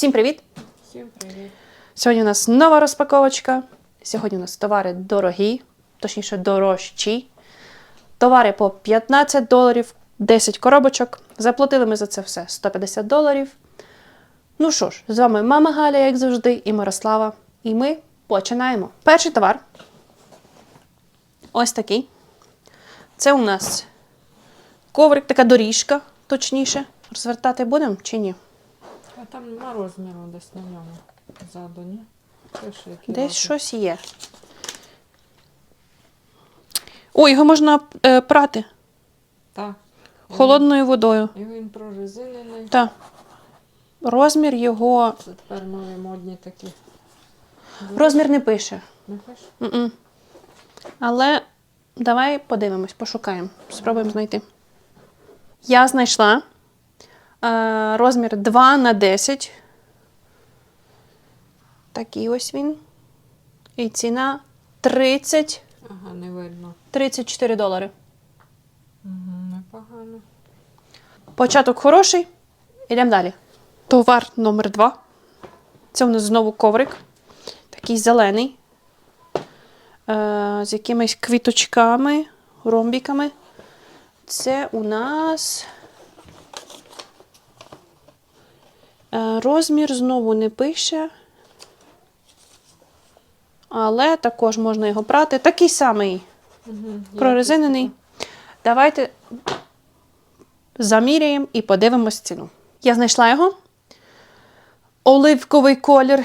Всім привіт! Всім привіт. Сьогодні у нас нова розпаковочка. Сьогодні у нас товари дорогі, точніше дорожчі. Товари по 15 доларів, 10 коробочок. Заплатили ми за це все 150 доларів. Ну що ж, з вами мама Галя, як завжди, і Мирослава. І ми починаємо. Перший товар. Ось такий. Це у нас коврик, така доріжка, точніше. Розвертати будемо чи ні? А там нема розміру десь на ньому. Ззаду, ні? Пише, який Десь розмір. щось є. О, його можна е, прати Так. холодною водою. І він прорезинений. Так. Розмір його. Це тепер нові модні такі. Розмір не пише. Не пише? М-м. Але давай подивимось, пошукаємо. Спробуємо знайти. Я знайшла розмір 2 на 10. Такий ось він. І ціна 30 Ага, не видно. 34 долари. Угу, непогано. Початок хороший. Йдемо далі. Товар номер 2 Це у нас знову коврик. Такий зелений. Е, з якимись квіточками, ромбіками. Це у нас. Е, розмір знову не пише. Але також можна його прати. Такий самий Угу. прорезинений. Давайте заміряємо і подивимось ціну. Я знайшла його. Оливковий колір.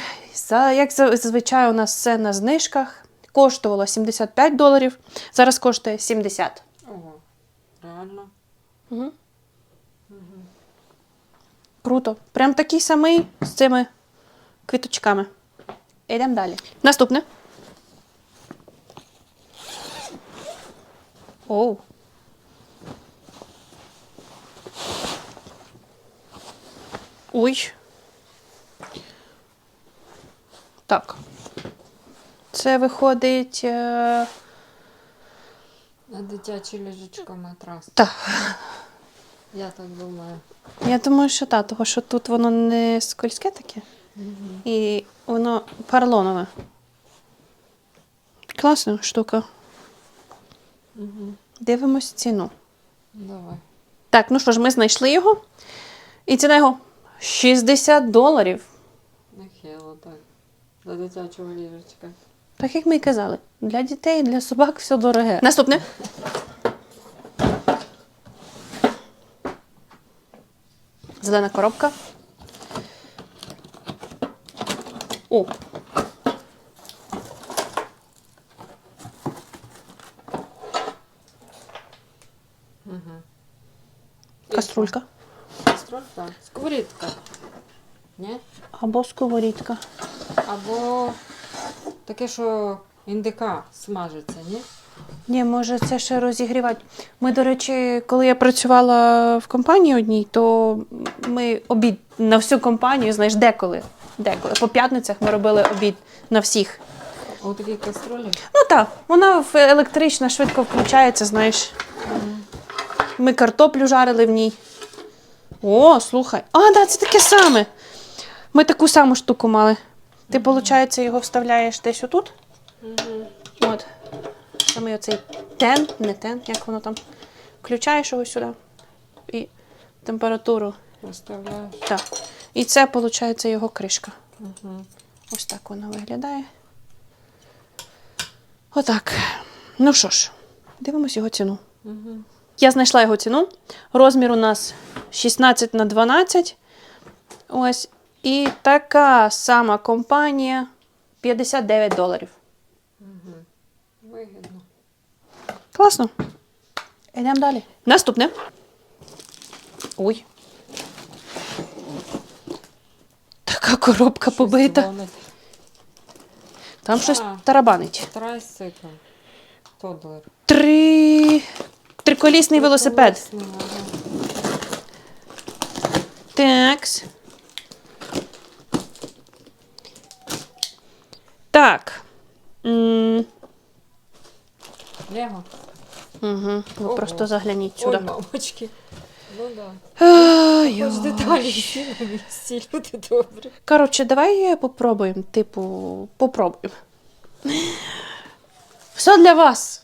Як зазвичай у нас все на знижках. Коштувало 75 доларів. Зараз коштує 70. Ого, реально. Угу. Круто. Прям такий самий з цими квіточками. Йдемо далі. Наступне. Оу. Ой. Так. Це виходить. Е... На дитяче ліжечко матрас. Так. Я так думаю. Я думаю, що так, тому що тут воно не скользке таке. І воно парлонове. Класна штука. Угу. Дивимось ціну. Давай. Так, ну що ж, ми знайшли його. І ціна його 60 доларів. Нехило так. До дитячого ліжечка. Так як ми і казали, для дітей, для собак все дороге. Наступне. Зелена коробка. О. Угу. Каструлька. Каструлька. Сковорідка. Ні? Або сковорідка. Або таке, що індика смажиться, ні? Ні, може, це ще розігрівати. Ми, до речі, коли я працювала в компанії одній, то ми обід на всю компанію, знаєш, деколи. Деколи. По п'ятницях ми робили обід на всіх. У такій каструлі. Ну так, вона електрична, швидко включається, знаєш. Ми картоплю жарили в ній. О, слухай. А, да, це таке саме. Ми таку саму штуку мали. Ти, виходить, його вставляєш десь отут. От. Саме оцей тен, не тен, як воно там. Включаєш його сюди. І температуру. Виставляєш. Так. І це, виходить, його кришка. Угу. Ось так вона виглядає. Отак. Ну що ж, дивимось його ціну. Угу. Я знайшла його ціну. Розмір у нас 16 на 12. Ось. І така сама компанія 59 доларів. Угу. Вигідно. Класно. Йдемо далі. Наступне. Ой. Така коробка побита. Там щось А. тарабанить. Трайсикл. Тодлер. Три... Триколісний велосипед. Такс. Так. М, Лего. Угу. Ви Ого. просто загляніть Ой, мамочки. Ну да. Деталі всі на місці, люди добрі. Коротше, давай попробуємо. Типу, попробуємо. Все для вас.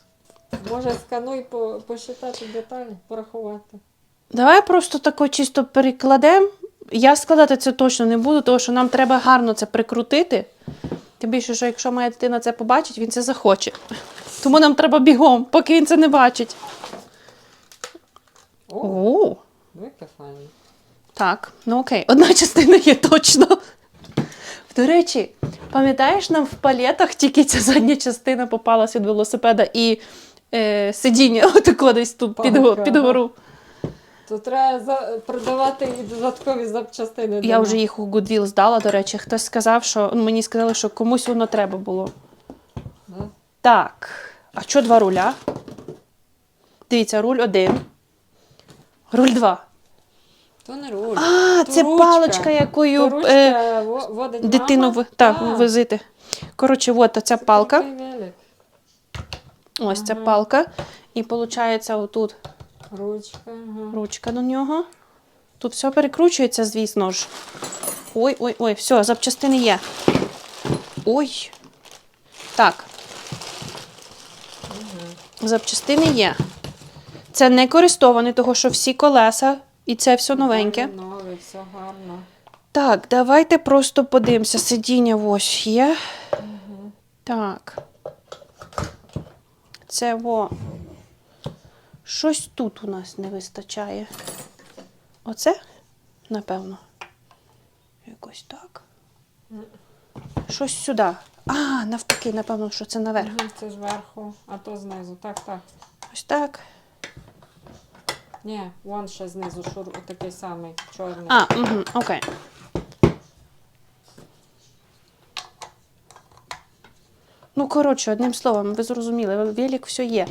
Може скануй, по, посчитати деталі, порахувати. Давай просто тако чисто перекладемо. Я складати це точно не буду, тому що нам треба гарно це прикрутити. Тим більше, що якщо моя дитина це побачить, він це захоче. Тому нам треба бігом, поки він це не бачить. О, О, ну файне. так, ну окей, одна частина є точно. До речі, пам'ятаєш, нам в палетах тільки ця задня частина попалась від велосипеда і е, сидіння отако десь тут під, го- під гору. То треба за, продавати і додаткові запчастини. Я вже їх у Goodwill здала, до речі. Хтось сказав, що ну, мені сказали, що комусь воно треба було. Да? Так. А що два руля? Дивіться, руль один. Руль два. То не руль. А, То це ручка. паличка, якою То е, ручка во- водить дитину мама. та, Так. возити. Коротше, от оця палка. Такий велик. Ось ця палка. І виходить, отут Ручка. Ага. ручка до нього. Тут все перекручується, звісно ж. Ой, ой, ой, все, запчастини є. Ой. Так. Запчастини є. Це не користований, того що всі колеса, і це все новеньке. Нове, все гарно. Так, давайте просто подивимося. Сидіння ось є. Так. Це во. Щось тут у нас не вистачає. Оце? Напевно. Якось так. Щось сюди. А, навпаки, напевно, що це наверх. Мгм, Це зверху, а то знизу. Так, так. Ось так. Ні, вон ще знизу шур, такий самий чорний. А, угу, окей. Ну, коротше, одним словом, ви зрозуміли, велик все є.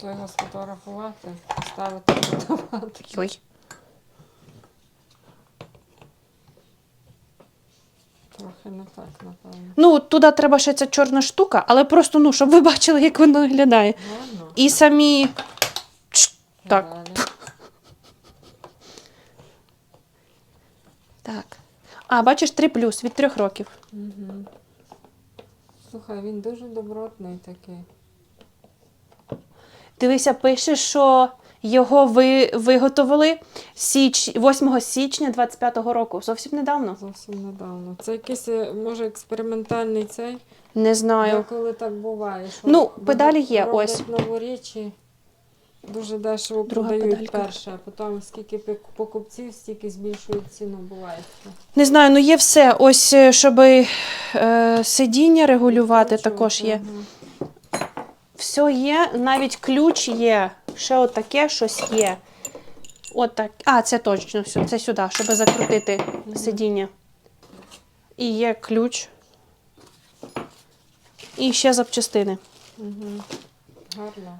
То його сфотографувати, ставити продавати. Йой. Трохи не так, напевно. Ну, туди треба ще ця чорна штука, але просто, ну, щоб ви бачили, як воно виглядає. Гарно. І самі. Чш, Так. Так. А, бачиш, 3 плюс від 3 років. Мгм. Слухай, він дуже добротний такий. Дивися, пише, що його ви, виготовили січ, 8 січня 25-го року. Зовсім недавно. Зовсім недавно. Це якийсь, е, може, експериментальний цей. Не знаю. Коли так буває. Що Ну, педалі є, ось. новорічі. Дуже дешево Друга продають педалька. перше, а потім скільки покупців, стільки збільшують ціну буває. Не знаю, ну є все. Ось, е, щоб е, сидіння регулювати, також є. Все є, навіть ключ є. Ще отаке щось є. Отак. А, це точно все. Це сюди, щоб закрутити сидіння. І є ключ. І ще запчастини. Гарно.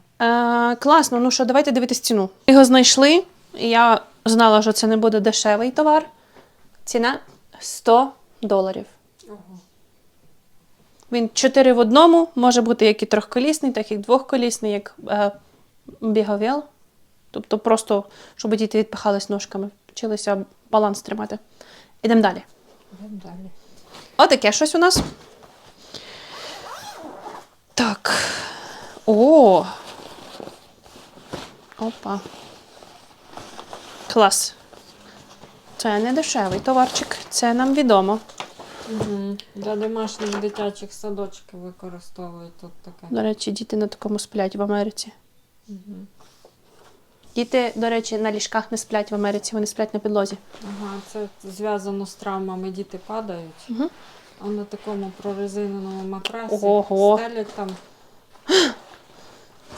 Е, класно, ну що, давайте дивитись ціну. Ми його знайшли. і Я знала, що це не буде дешевий товар. Ціна 100 доларів. Ого. Він 4 в одному, може бути як і трьохколісний, так і двохколісний, як е, біговіл. Тобто просто, щоб діти відпихались ножками, вчилися баланс тримати. Ідемо далі. Йдемо далі. Отаке щось у нас. Так. О. Опа. Клас. Це не дешевий товарчик, це нам відомо. Угу. Для домашніх дитячих садочків використовують тут таке. До речі, діти на такому сплять в Америці. Угу. Діти, до речі, на ліжках не сплять в Америці, вони сплять на підлозі. Ага, це зв'язано з травмами, діти падають. Угу. А на такому прорезиненому матрасі Ого. стелять там.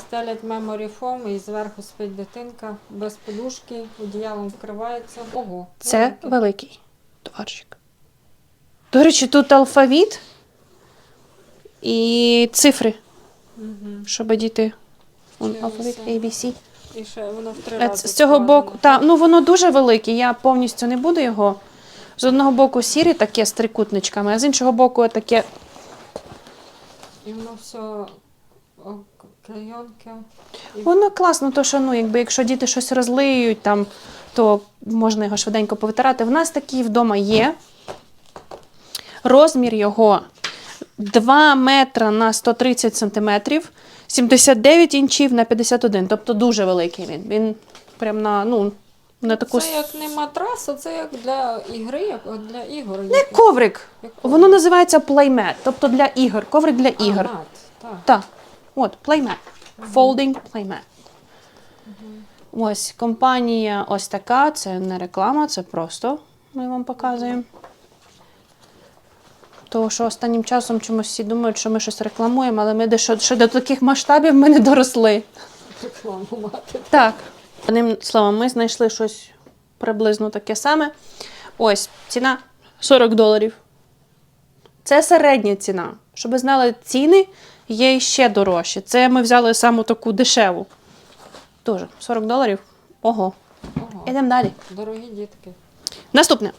Стелять memory foam і зверху спить дитинка без подушки, одіялом вкривається. Ого. Це велике. великий товарчик. До речі, тут алфавіт і цифри, Мгм. щоб діти. Вчилися. алфавіт ABC. І ще воно в три Е, рази. З цього складено. боку, та, ну воно дуже велике, я повністю не буду його. З одного боку сірі таке з трикутничками, а з іншого боку таке. І воно все. І Воно класно, то що ну, якби якщо діти щось розлиють, там, то можна його швиденько повитирати. В нас такий вдома є. Розмір його 2 метра на 130 сантиметрів, 79 інчів на 51. Тобто дуже великий він. Він прям на, ну, на таку. Це як не матрас, а це як для ігри, як для ігор. Не коврик. Як Воно називається плеймет, тобто для ігор. Коврик для А, ігор. мат, так. Так, от, Playmat. Folding Playmat. Ось компанія ось така, це не реклама, це просто ми вам показуємо. Тому що останнім часом чомусь всі думають, що ми щось рекламуємо, але ми дещо ще до таких масштабів ми не доросли. Рекламу мати. Так. Одним словом, ми знайшли щось приблизно таке саме. Ось ціна 40 доларів. Це середня ціна. Щоб ви знали, ціни є ще дорожчі. Це ми взяли саму таку дешеву. Дуже 40 доларів. Ого. Ого. Ідемо далі. Дорогі дітки. Наступне.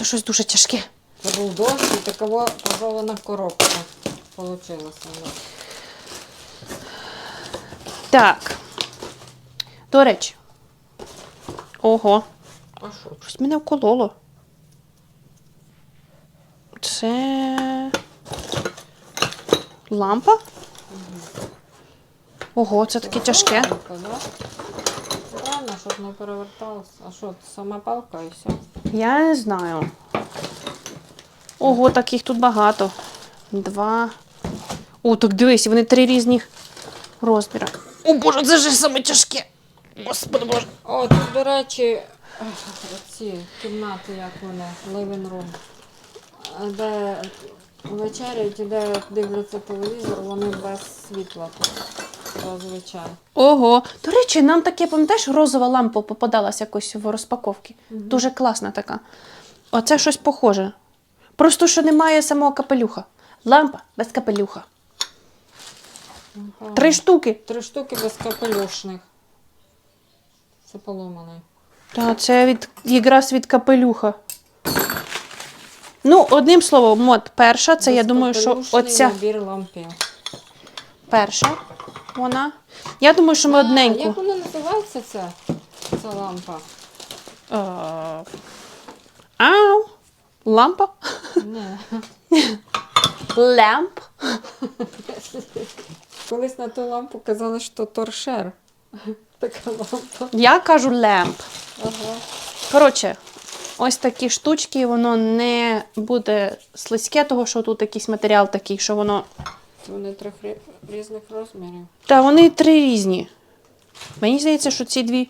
Це щось дуже тяжке. Це був дощ і такова газована коробка получилася. Так. До речі. Ого. А що? Щось мене вкололо. Це. Лампа? Ого, це таке тяжке. Правильно, щоб не переверталося. А що, сама палка і все? Я не знаю. Ого, таких тут багато. Два. О, так дивись, вони три різних розміри. О боже, це ж саме тяжке. Господи боже. О, тут, до речі, ці кімнати, як вони, living room, де вечеряють і де дивляться телевізор, вони без світла тут. Зазвичай. Ого. До речі, нам таке, пам'ятаєш, розова лампа попадалась якось в розпаковці. Дуже класна така. Оце щось похоже. Просто що немає самого капелюха. Лампа без капелюха. Ага. Три штуки. Три штуки без капелюшних. Це поломаний. Та це від, якраз від капелюха. Ну, одним словом, от перша, це я думаю, що оця набір лампів. перша. Вона. Я думаю, що ми А, одненьку. Як вона називається ця, ця лампа? Е, Ау. Лампа? Не. Лямп. Колись на ту лампу казали, що торшер. Така лампа. Я кажу лемп. Ага. Коротше, ось такі штучки, воно не буде слизьке, того що тут якийсь матеріал такий, що воно. Вони трьох різних розмірів. Та вони три різні. Мені здається, що ці дві.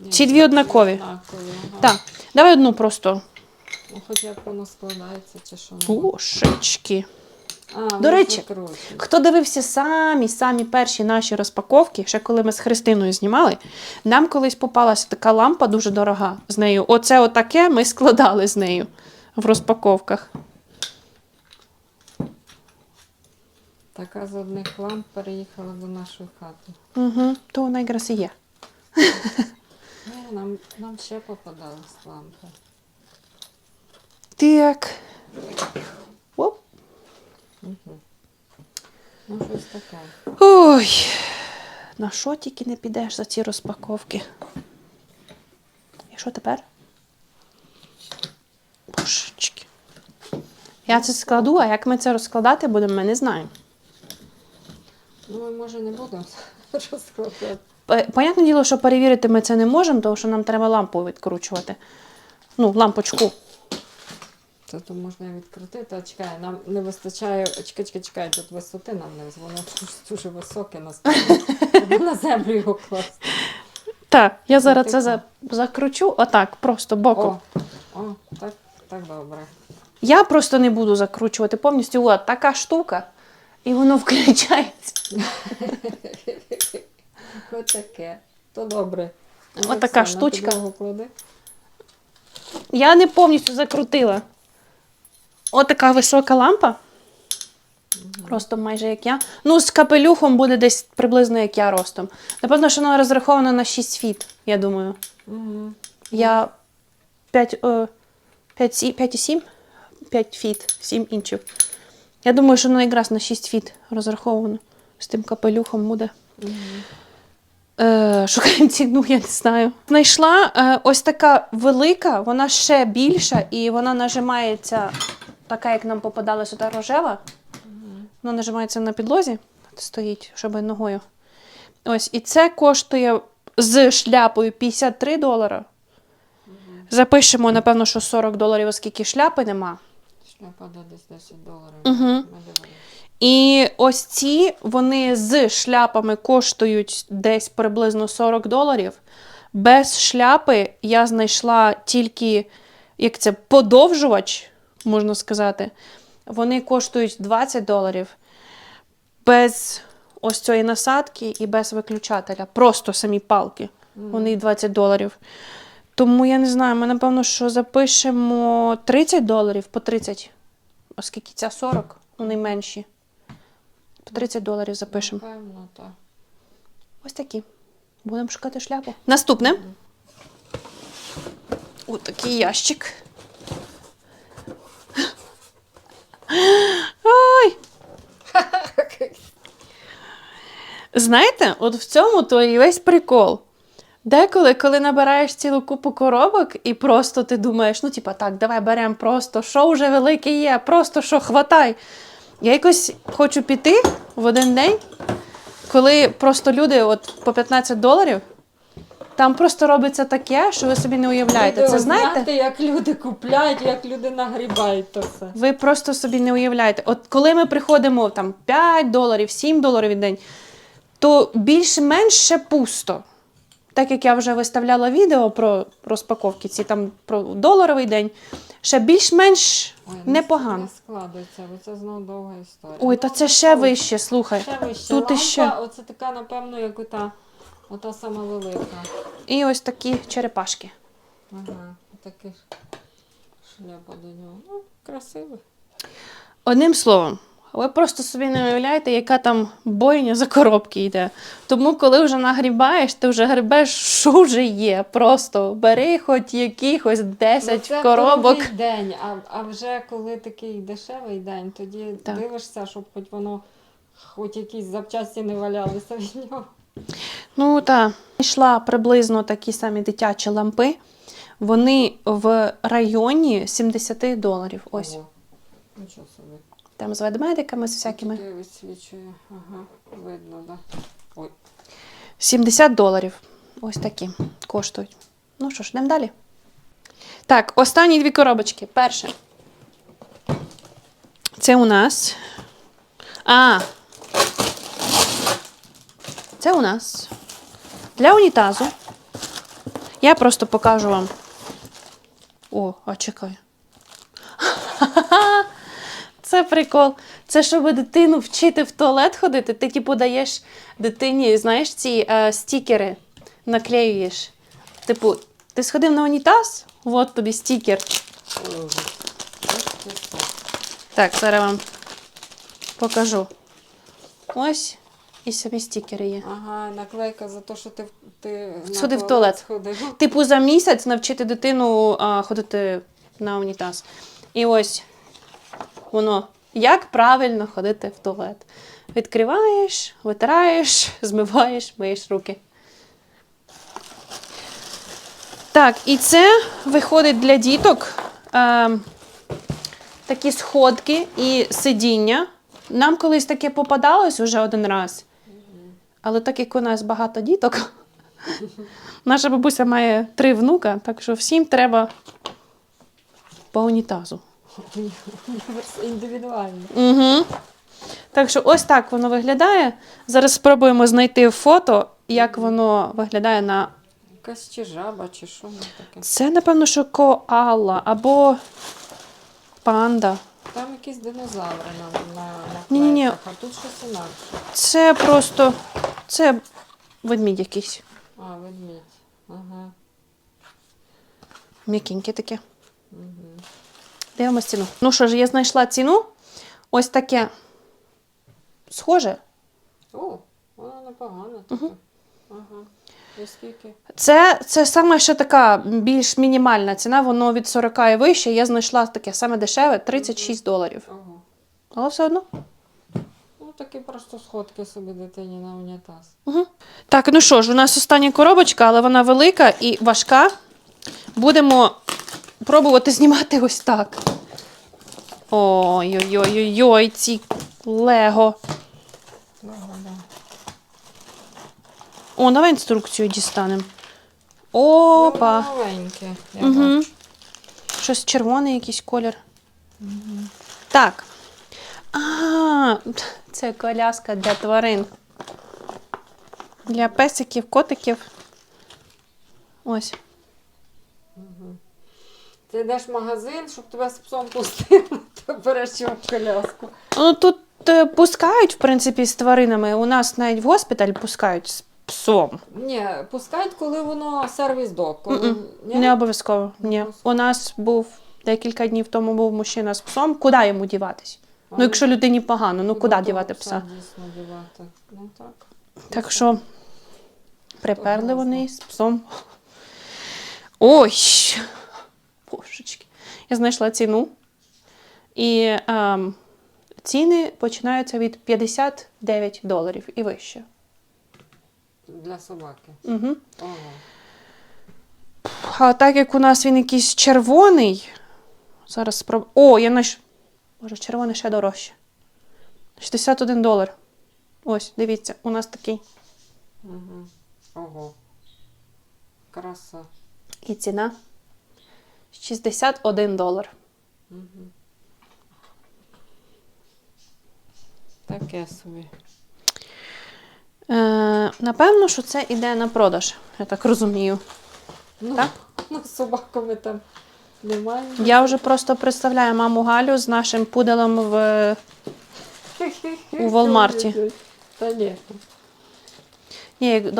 Ні, Ці дві однакові. Однакові, ага. Так, давай одну просто. Ну, хоч як воно складається, чи що. Бошечки. А, До речі, закручує. Хто дивився самі самі перші наші розпаковки, ще коли ми з Христиною знімали, нам колись попалася така лампа дуже дорога з нею. Оце отаке ми складали з нею в розпаковках. Така з одних ламп переїхала до нашої хати. Угу, то вона якраз і є. Ну, нам, нам ще попадались лампи. Так. Оп. Ну, щось таке. Ой. На що тільки не підеш за ці розпаковки? І що тепер? Божечки. Я це складу, а як ми це розкладати будемо, ми не знаємо. Ну, ми, може, не будемо розкладати. Е, Понятне діло, що перевірити ми це не можемо, тому що нам треба лампу відкручувати. Ну, лампочку. Це то можна відкрутити, а чекай, нам не вистачає. Чекай, чекай, чекай, тут висоти нам не воно дуже, високе насправді. На землю його класти. Так, я зараз це за- закручу, отак, просто боком. О, о, так, так добре. Я просто не буду закручувати повністю. От така штука, і воно включається. Отаке. То добре. Отака штучка. Я не повністю закрутила. Отака висока лампа. Просто майже як я. Ну, з капелюхом буде десь приблизно як я ростом. Напевно, що вона розрахована на 6 фіт, я думаю. Угу. Я 5, е, 5, 5,7? 5 фіт, 7 інчів. Я думаю, що воно якраз на 6 фіт розраховано. З тим капелюхом буде. Е, шукаємо ціну, я не знаю. Знайшла е, ось така велика, вона ще більша, і вона нажимається, така, як нам попадалася та рожева. Вона нажимається на підлозі, стоїть, щоб ногою. Ось, і це коштує з шляпою 53 долара. Запишемо, напевно, що 40 доларів, оскільки шляпи нема. Шляпа до десь 10 доларів. Ми. І ось ці вони з шляпами коштують десь приблизно 40 доларів. Без шляпи я знайшла тільки як це подовжувач, можна сказати. Вони коштують 20 доларів. Без ось цієї насадки і без виключателя. Просто самі палки. Вони 20 доларів. Тому я не знаю, ми напевно, що запишемо 30 доларів по 30, оскільки ця 40, вони менші. По 30 доларів запишемо. Ось такі. Будемо шукати шляпу. Наступне. Ось такий ящик. Ой! Знаєте, от в цьому то і весь прикол. Деколи, коли набираєш цілу купу коробок, і просто ти думаєш, ну, типа, так, давай беремо просто, що вже велике є, просто що хватай. Я якось хочу піти в один день, коли просто люди от по 15 доларів, там просто робиться таке, що ви собі не уявляєте. Це Відео знаєте? як люди купляють, як люди нагрібають то все. Ви просто собі не уявляєте. От коли ми приходимо там 5 доларів, 7 доларів в день, то більш-менш ще пусто. Так як я вже виставляла відео про розпаковки, ці там про доларовий день, ще більш-менш Ой, не непогано. Не складується, бо це знову довга історія. Ой, та це ще вище, слухай. Ще вище. Тут Лампа, іще. Оце така, напевно, як ота, ота сама велика. І ось такі черепашки. Ага, таке шляпа до нього. Ну, красивий. Одним словом, ви просто собі не уявляєте, яка там бойня за коробки йде. Тому, коли вже нагрібаєш, ти вже гребеш, що вже є. Просто бери хоч якихось 10 Ну, це коробок. дорогий день, а, а вже коли такий дешевий день, тоді Так. дивишся, щоб хоч воно, хоч якісь запчасті не валялися від нього. Ну так, йшла приблизно такі самі дитячі лампи. Вони в районі 70 доларів. Ось Ого. Нічого собі. Там з ведмедиками, з всякими. Таке висвічує. Ага, видно. Да. Ой, 70 доларів. Ось такі коштують. Ну що ж, йдемо далі. Так, останні дві коробочки. Перше. Це у нас. А. Це у нас для унітазу. Я просто покажу вам. О, а чекай. Це прикол. Це щоб дитину вчити в туалет ходити, ти типу даєш дитині, знаєш, ці е, стікери наклеюєш. Типу, ти сходив на унітаз, от тобі стікер. Так, зараз вам покажу. Ось і самі стікери є. Ага, наклейка за те, що ти, ти Сходив в туалет. Сходив. Типу, за місяць навчити дитину а, ходити на унітаз. І ось воно, як правильно ходити в туалет. Відкриваєш, витираєш, змиваєш, миєш руки. Так, і це виходить для діток е, такі сходки і сидіння. Нам колись таке попадалось уже один раз. Але так як у нас багато діток, наша бабуся має три внука, так що всім треба по унітазу. Індивідуально. Угу. Так що ось так воно виглядає. Зараз спробуємо знайти фото, як воно виглядає на. Якась чи жаба, чи що воно таке. Це, напевно, що коала або панда. Там якісь динозаври на, на, на Ні-ні-ні. клейках, а тут щось інакше. Це просто. Це ведмідь якийсь. А, ведмідь. Ага. М'якеньке таке. Угу. Дивимось ціну. Ну що ж, я знайшла ціну. Ось таке схоже. О, воно непогано. Ага. І скільки? Це, це саме ще така більш мінімальна ціна, воно від 40 і вище. Я знайшла таке саме дешеве 36 доларів. Ого. але все одно. Ну, такі просто сходки собі дитині на унітаз. Угу. Так, ну що ж, у нас остання коробочка, але вона велика і важка. Будемо пробувати знімати ось так. Ой-ой-ой-ой, ці лего. О, давай інструкцію дістанемо. Опа. Ну, Маленьке, Угу. Щось червоний якийсь колір. Так. А, це коляска для тварин. Для песиків, котиків. Ось. Ти йдеш в магазин, щоб тебе з псом пустили, то береш його в коляску. Ну тут е, пускають, в принципі, з тваринами. У нас навіть в госпіталь пускають з псом. Ні, пускають, коли воно сервіс док. Коли... М-м. Ні? Не обов'язково. Ні. У нас був декілька днів тому був мужчина з псом. Куди йому діватись? Ну, якщо людині погано, ну куди того дівати пса? Дійсно дівати. Ну так. Так що приперли вони з псом. Ой! Божечки. Я знайшла ціну. І ем, ціни починаються від 59 доларів і вище. Для собаки. Угу. Ого. А так як у нас він якийсь червоний. Зараз спроб... О, я знайш... Боже, червоний ще дорожче. 61 долар. Ось, дивіться, у нас такий. Угу. Ого. Краса. І ціна 61 долар. Угу. Таке собі. Е, напевно, що це іде на продаж, я так розумію. Ну, Так? ну, з собаками там немає. Я вже просто представляю маму Галю з нашим пуделем в. у Walmarті. Та ні. Ні,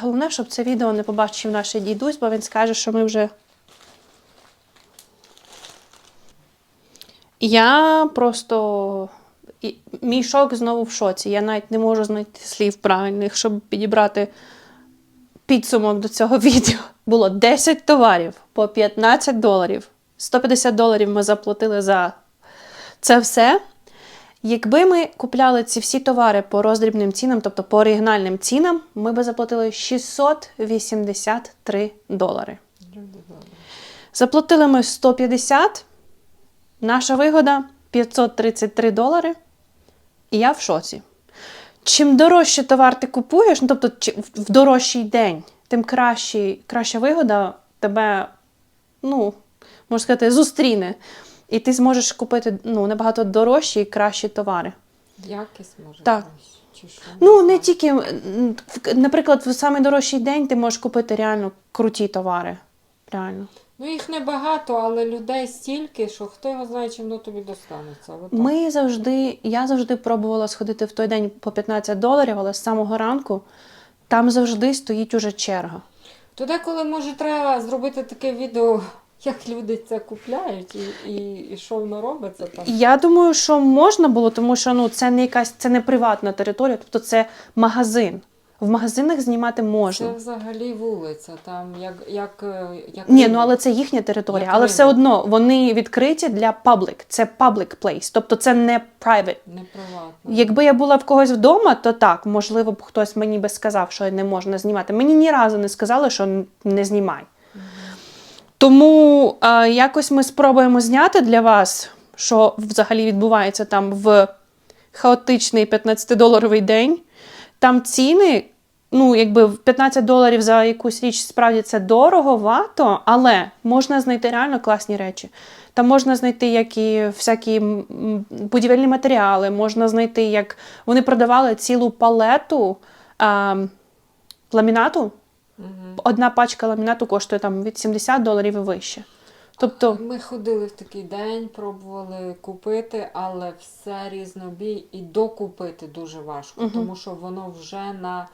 головне, щоб це відео не побачив наш дідусь, бо він скаже, що ми вже. Я просто. Мій шок знову в шоці. Я навіть не можу знайти слів правильних, щоб підібрати підсумок до цього відео. Було 10 товарів по 15 доларів. 150 доларів ми заплатили за це все. Якби ми купляли ці всі товари по роздрібним цінам, тобто по оригінальним цінам, ми би заплатили 683 долари. Заплатили ми 150, наша вигода 533 долари. І я в шоці. Чим дорожче товар ти купуєш, ну тобто в- в дорожчий день, тим кращий, краща вигода тебе, ну, можна сказати, зустріне. І ти зможеш купити ну, набагато дорожчі і кращі товари. Якість може Так. чи що? Ну, не тільки, наприклад, в самий дорожчий день ти можеш купити реально круті товари. Реально. Ну їх небагато, але людей стільки, що хто його знає, чим воно тобі достанеться. Отак. Ми завжди, я завжди пробувала сходити в той день по 15 доларів, але з самого ранку там завжди стоїть уже черга. То деколи, може, треба зробити таке відео, як люди це купляють і, і, і що воно робиться там. Я думаю, що можна було, тому що ну це не якась це не приватна територія, тобто це магазин. В магазинах знімати можна. Це взагалі вулиця, там як, як, е, як Ні, ну але це їхня територія, Як але все одно вони відкриті для public. Це public place, тобто це не private. не приватно. Якби я була в когось вдома, то так, можливо, б хтось мені би сказав, що не можна знімати. Мені ні разу не сказали, що не знімай. Тому е, якось ми спробуємо зняти для вас, що взагалі відбувається там в хаотичний 15-доларовий день. Там ціни, ну, якби в 15 доларів за якусь річ справді це дороговато, але можна знайти реально класні речі. Там можна знайти як і всякі будівельні матеріали, можна знайти, як вони продавали цілу палету а, ламінату. Одна пачка ламінату коштує там від 70 доларів і вище. Тобто, Ми ходили в такий день, пробували купити, але все різнобій і докупити дуже важко, Мгм. тому що воно вже на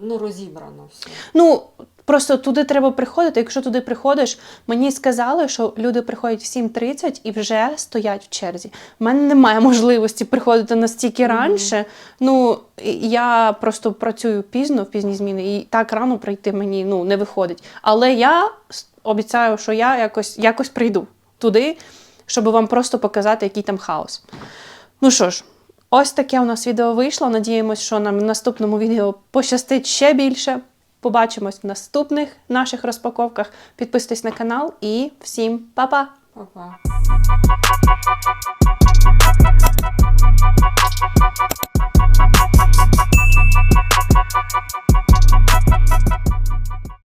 ну, розібрано все. ну просто туди треба приходити. Якщо туди приходиш, мені сказали, що люди приходять в 7.30 і вже стоять в черзі. У мене немає можливості приходити настільки раніше. Ну я просто працюю пізно в пізні зміни, і так рано прийти мені ну не виходить. Але я обіцяю, що я якось, якось прийду туди, щоб вам просто показати, який там хаос. Ну що ж, Ось таке у нас відео вийшло. Надіємось, що нам в наступному відео пощастить ще більше. Побачимось в наступних наших розпаковках. Підписуйтесь на канал і всім па-па! Па-па!